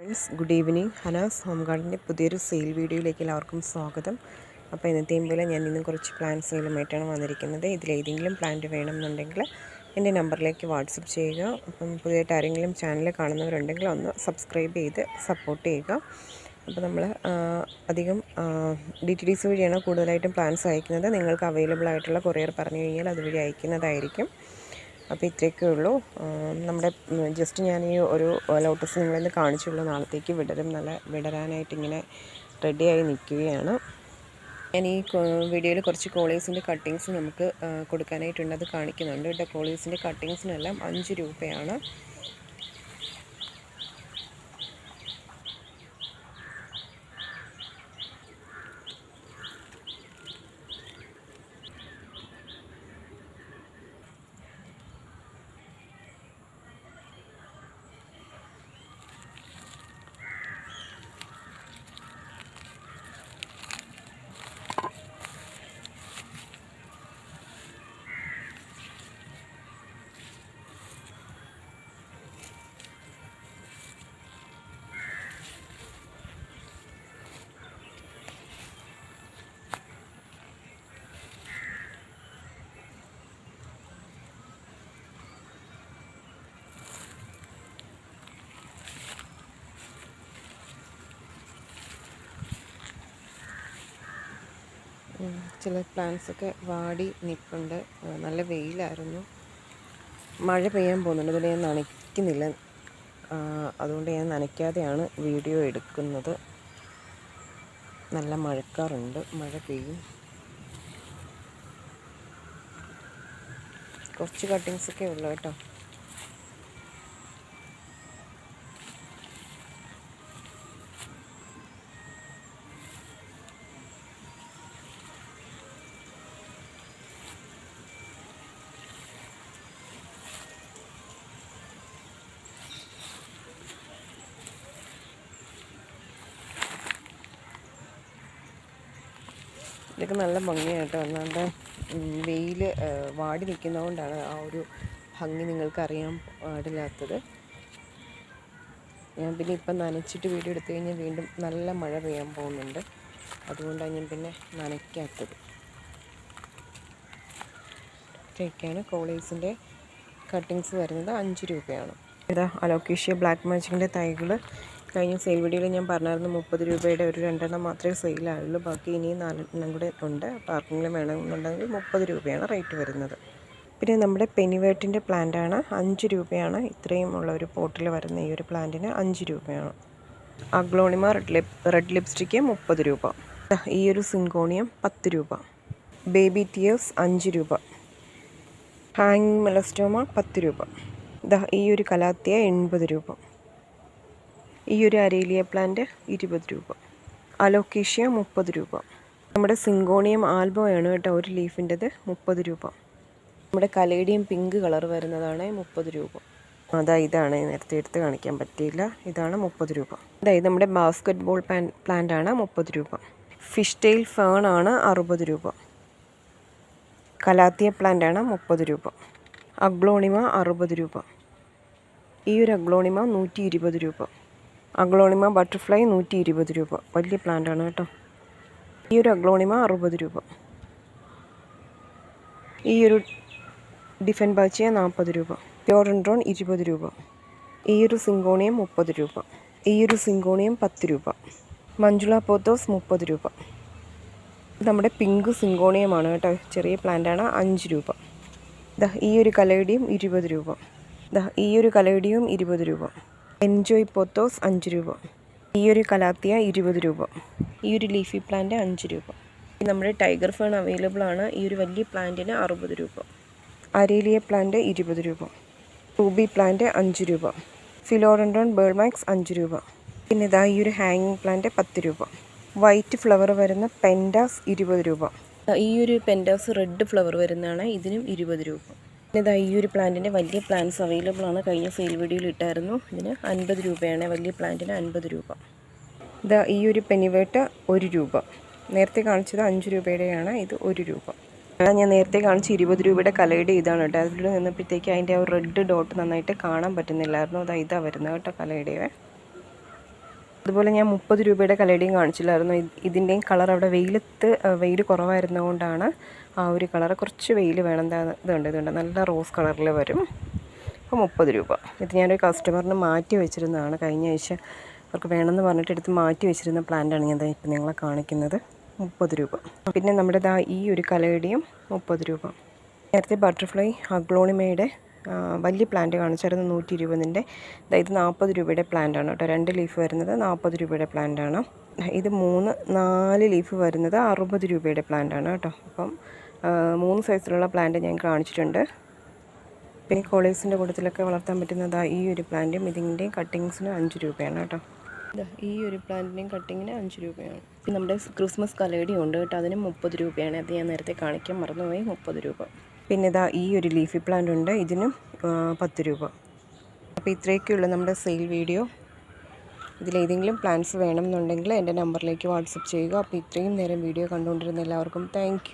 Friends good evening. Hanas home ഗാർഡന്റെ പുതിയൊരു sale വീഡിയോയിലേക്ക് എല്ലാവർക്കും സ്വാഗതം. അപ്പോൾ ഇന്നത്തെയും പോലെ ഞാൻ ഇന്ന് കുറച്ച് പ്ലാന്റ് സെയിലുമായിട്ടാണ് വന്നിരിക്കുന്നത് ഇതിലേതെങ്കിലും പ്ലാന്റ് വേണമെന്നുണ്ടെങ്കിൽ എന്റെ നമ്പറിലേക്ക് വാട്സപ്പ് ചെയ്യുക. അപ്പം പുതിയതായിട്ട് ആരെങ്കിലും ചാനൽ കാണുന്നവരുണ്ടെങ്കിൽ ഒന്ന് സബ്സ്ക്രൈബ് ചെയ്ത് സപ്പോർട്ട് ചെയ്യുക. അപ്പോൾ നമ്മൾ അധികം ഡി ടി ഡി സി വഴിയാണ് കൂടുതലായിട്ടും പ്ലാൻസ് അയക്കുന്നത്. നിങ്ങൾക്ക് അവൈലബിൾ ആയിട്ടുള്ള കൊറിയർ പറഞ്ഞു കഴിഞ്ഞാൽ അതുവഴി അയക്കുന്നതായിരിക്കും. അപ്പോൾ ഇത്രയൊക്കെ ഉള്ളൂ. നമ്മുടെ ജസ്റ്റ് ഞാൻ ഈ ഒരു ലോട്ടസ് നിങ്ങളിന്ന് കാണിച്ചുള്ളൂ നാളത്തേക്ക് വിടരും. നല്ല വിടരാനായിട്ട് ഇങ്ങനെ റെഡിയായി നിൽക്കുകയാണ്. ഞാൻ ഈ വീഡിയോയിൽ കുറച്ച് കോളേഴ്സിന്റെ കട്ടിങ്സ് നമുക്ക് കൊടുക്കാനായിട്ടുണ്ട്. അത് കാണിക്കുന്നുണ്ട്. കേട്ടോ കോളേഴ്സിന്റെ കട്ടിങ്സിനെല്ലാം അഞ്ച് രൂപയാണ്. ചില പ്ലാന്റ്സൊക്കെ വാടി നിൽപ്പുണ്ട് നല്ല വെയിലായിരുന്നു. മഴ പെയ്യാൻ പോകുന്നുണ്ട്. അതുകൊണ്ട് ഞാൻ നനയ്ക്കുന്നില്ല. അതുകൊണ്ട് ഞാൻ നനയ്ക്കാതെയാണ് വീഡിയോ എടുക്കുന്നത്. നല്ല മഴക്കാറുണ്ട്. മഴ പെയ്യും. കുറച്ച് കട്ടിങ്സൊക്കെ ഉള്ളു കേട്ടോ. ഇതൊക്കെ നല്ല ഭംഗിയായിട്ട്. ഒന്നാണ്ട് വെയിൽ വാടി നിൽക്കുന്നതുകൊണ്ടാണ് ആ ഒരു ഭംഗി നിങ്ങൾക്ക് അറിയാൻ പാടില്ലാത്തത്. ഞാൻ പിന്നെ ഇപ്പം നനച്ചിട്ട് വീഡിയോ എടുത്തു കഴിഞ്ഞാൽ വീണ്ടും നല്ല മഴ പെയ്യാൻ പോകുന്നുണ്ട്. അതുകൊണ്ടാണ് ഞാൻ പിന്നെ നനയ്ക്കാത്തത്. ഇത്രയൊക്കെയാണ് കോളേജിന്റെ കട്ടിങ്സ് വരുന്നത്. അഞ്ച് രൂപയാണ്. ഇതാ അലോക്കേഷ്യ ബ്ലാക്ക് മാജിക്കിന്റെ തൈകൾ കഴിഞ്ഞ സെയിൽ വീഡിയോയിൽ ഞാൻ പറഞ്ഞായിരുന്നു മുപ്പത് രൂപയുടെ ഒരു രണ്ടെണ്ണം മാത്രമേ സെയിലായുള്ളൂ ബാക്കി ഇനിയും നാലെണ്ണം കൂടെ ഉണ്ട്. ആർക്കെങ്കിലും വേണമെന്നുണ്ടെങ്കിൽ മുപ്പത് രൂപയാണ് റേറ്റ് വരുന്നത്. പിന്നെ നമ്മുടെ പെനിവേട്ടിന്റെ പ്ലാന്റാണ് അഞ്ച് രൂപയാണ്. ഇത്രയും ഉള്ള ഒരു പോട്ടിൽ വരുന്ന ഈ ഒരു പ്ലാന്റിന് അഞ്ച് രൂപയാണ്. Aglaonema red lip red lipstick മുപ്പത് രൂപ. ഈ ഒരു സിങ്കോണിയം പത്ത് രൂപ. ബേബി ടിയേഴ്സ് അഞ്ച് രൂപ. ഹാങ് മെലസ്റ്റോമ പത്ത് രൂപ. ഈ ഒരു കലാത്തിയ എൺപത് രൂപ. ഈ ഒരു അരേലിയ പ്ലാന്റ് ഇരുപത് രൂപ. അലോക്കേഷ്യ മുപ്പത് രൂപ. നമ്മുടെ സിങ്കോണിയം ആണ് കേട്ടോ ഒരു ലീഫിന്റെത് മുപ്പത് രൂപ. നമ്മുടെ കലേഡിയം പിങ്ക് കളർ വരുന്നതാണ് മുപ്പത് രൂപ. അതാ ഇതാണ്. നേരത്തെ എടുത്ത് കാണിക്കാൻ പറ്റിയില്ല. ഇതാണ് മുപ്പത് രൂപ. അതായത് നമ്മുടെ ബാസ്ക്കറ്റ് ബോൾ പാൻ പ്ലാന്റ് ആണ് മുപ്പത് രൂപ. ഫിഷ് ടെയിൽ ഫേൺ ആണ് അറുപത് രൂപ. കലാത്തിയ പ്ലാന്റ് ആണ് മുപ്പത് രൂപ. അഗ്ലോണിമ അറുപത് രൂപ. ഈ ഒരു അഗ്ലോണിമ നൂറ്റി ഇരുപത് രൂപ. അഗ്ലോണിമ ബട്ടർഫ്ലൈ നൂറ്റി ഇരുപത് രൂപ. വലിയ പ്ലാന്റാണ് കേട്ടോ. ഈ ഒരു അഗ്ലോണിമ അറുപത് രൂപ. ഈ ഒരു ഡിഫൻ ബാച്ചിയ നാൽപ്പത് രൂപ. പ്യോറൻഡ്രോൺ ഇരുപത് രൂപ. ഈ ഒരു സിങ്കോണിയം മുപ്പത് രൂപ. ഈ ഒരു സിങ്കോണിയം പത്ത് രൂപ. മഞ്ജുള പോത്തോസ് മുപ്പത് രൂപ. നമ്മുടെ പിങ്ക് സിങ്കോണിയമാണ് കേട്ടോ. ചെറിയ പ്ലാന്റാണ് അഞ്ച് രൂപ. ദ ഈ ഒരു കലയുടെയും ഇരുപത് രൂപ. ദ ഈ ഒരു കലയുടെയും ഇരുപത് രൂപ. എൻജോയ് പോത്തോസ് അഞ്ച് രൂപ. ഈ ഒരു കലാത്തിയ ഇരുപത് രൂപ. ഈ ഒരു ലീഫി പ്ലാന്റ് അഞ്ച് രൂപ. നമ്മുടെ ടൈഗർ ഫേൺ അവൈലബിൾ ആണ്. ഈ ഒരു വലിയ പ്ലാന്റിന് അറുപത് രൂപ. അരേലിയ പ്ലാന്റ് ഇരുപത് രൂപ. റൂബി പ്ലാന്റ് അഞ്ച് രൂപ. ഫിലോറൻഡോൺ ബേൾമാക്സ് അഞ്ച് രൂപ. പിന്നെ ഇതാ ഈ ഒരു ഹാങ്ങിങ് പ്ലാന്റ് പത്ത് രൂപ. വൈറ്റ് ഫ്ലവർ വരുന്ന പെൻഡാസ് ഇരുപത് രൂപ. ഈ ഒരു പെൻഡാസ് റെഡ് ഫ്ലവർ വരുന്നതാണ്. ഇതിനും ഇരുപത് രൂപ. ഇതാ ഈ ഒരു പ്ലാന്റിന്റെ വലിയ പ്ലാന്റ്സ് അവൈലബിൾ ആണ്. കഴിഞ്ഞ സെയിൽ വീഡിയോയിൽ ഇട്ടായിരുന്നു. ഇതിന് അൻപത് രൂപയാണ്. വലിയ പ്ലാന്റിന് അൻപത് രൂപ. ഇതാ ഈ ഒരു പെനിവേട്ട് ഒരു രൂപ. നേരത്തെ കാണിച്ചത് അഞ്ച് രൂപയുടെയാണ്. ഇത് ഒരു രൂപ. ഞാൻ നേരത്തെ കാണിച്ച ഇരുപത് രൂപയുടെ കലയുടെ ഇതാണ് കേട്ടോ. അതിൽ നിന്നപ്പോഴത്തേക്ക് അതിന്റെ ആ റെഡ് ഡോട്ട് നന്നായിട്ട് കാണാൻ പറ്റുന്നില്ലായിരുന്നു. അതാ ഇതാ വരുന്നത് കേട്ടോ കലയുടെ അതുപോലെ ഞാൻ മുപ്പത് രൂപയുടെ കലയുടെയും കാണിച്ചില്ലായിരുന്നു. ഇതിന്റെയും കളർ അവിടെ വെയിലത്ത് വെയിൽ കുറവായിരുന്നതുകൊണ്ടാണ് ആ ഒരു കളർ കുറച്ച് വെയിൽ വേണം. ഇതുണ്ട് ഇതുണ്ട്. നല്ല റോസ് കളറിൽ വരും. അപ്പോൾ മുപ്പത് രൂപ. ഇത് ഞാനൊരു കസ്റ്റമറിന് മാറ്റി വെച്ചിരുന്നതാണ്. കഴിഞ്ഞ ആഴ്ച അവർക്ക് വേണമെന്ന് പറഞ്ഞിട്ട് എടുത്ത് മാറ്റി വെച്ചിരുന്ന പ്ലാന്റാണ് ഞാൻ ഇപ്പം നിങ്ങളെ കാണിക്കുന്നത്. മുപ്പത് രൂപ. പിന്നെ നമ്മുടെ ദാ ഈ ഒരു കലയുടെയും മുപ്പത് രൂപ. നേരത്തെ ബട്ടർഫ്ലൈ അഗ്ലോണിമയുടെ വലിയ പ്ലാന്റ് കാണിച്ചായിരുന്നു നൂറ്റി ഇരുപതിന്റെ. ഇത് നാൽപ്പത് രൂപയുടെ പ്ലാന്റാണ് കേട്ടോ. രണ്ട് ലീഫ് വരുന്നത് നാൽപ്പത് രൂപയുടെ പ്ലാന്റാണ് ഇത് മൂന്ന് നാല് ലീഫ് വരുന്നത് അറുപത് രൂപയുടെ പ്ലാന്റാണ് കേട്ടോ. അപ്പം മൂന്ന് സൈസിലുള്ള പ്ലാന്റ് ഞാൻ കാണിച്ചിട്ടുണ്ട്. പിന്നെ കോളേജിന്റെ കൂട്ടത്തിലൊക്കെ വളർത്താൻ പറ്റുന്നത് ഈ ഒരു പ്ലാന്റും ഇതിന്റെയും കട്ടിങ്സിന് അഞ്ച് രൂപയാണ് കേട്ടോ. ഈ ഒരു പ്ലാന്റിന്റെയും കട്ടിങ്ങിന് അഞ്ച് രൂപയാണ്. പിന്നെ നമ്മുടെ ക്രിസ്മസ് കലേടി ഉണ്ട് കേട്ടോ അതിന് മുപ്പത് രൂപയാണ്. അത് ഞാൻ നേരത്തെ കാണിക്കാൻ മറന്നുപോയി മുപ്പത് രൂപ. പിന്നെ ഇതാ ഈ ഒരു ലീഫി പ്ലാന്റ് ഉണ്ട് ഇതിനും പത്ത് രൂപ. അപ്പോൾ ഇത്രയൊക്കെയുള്ള നമ്മുടെ സെയിൽ വീഡിയോ ഇതിലേതെങ്കിലും പ്ലാൻസ് വേണമെന്നുണ്ടെങ്കിൽ എന്റെ നമ്പറിലേക്ക് വാട്സപ്പ് ചെയ്യുക. അപ്പോൾ ഇത്രയും നേരം വീഡിയോ കണ്ടുകൊണ്ടിരുന്ന എല്ലാവർക്കും താങ്ക്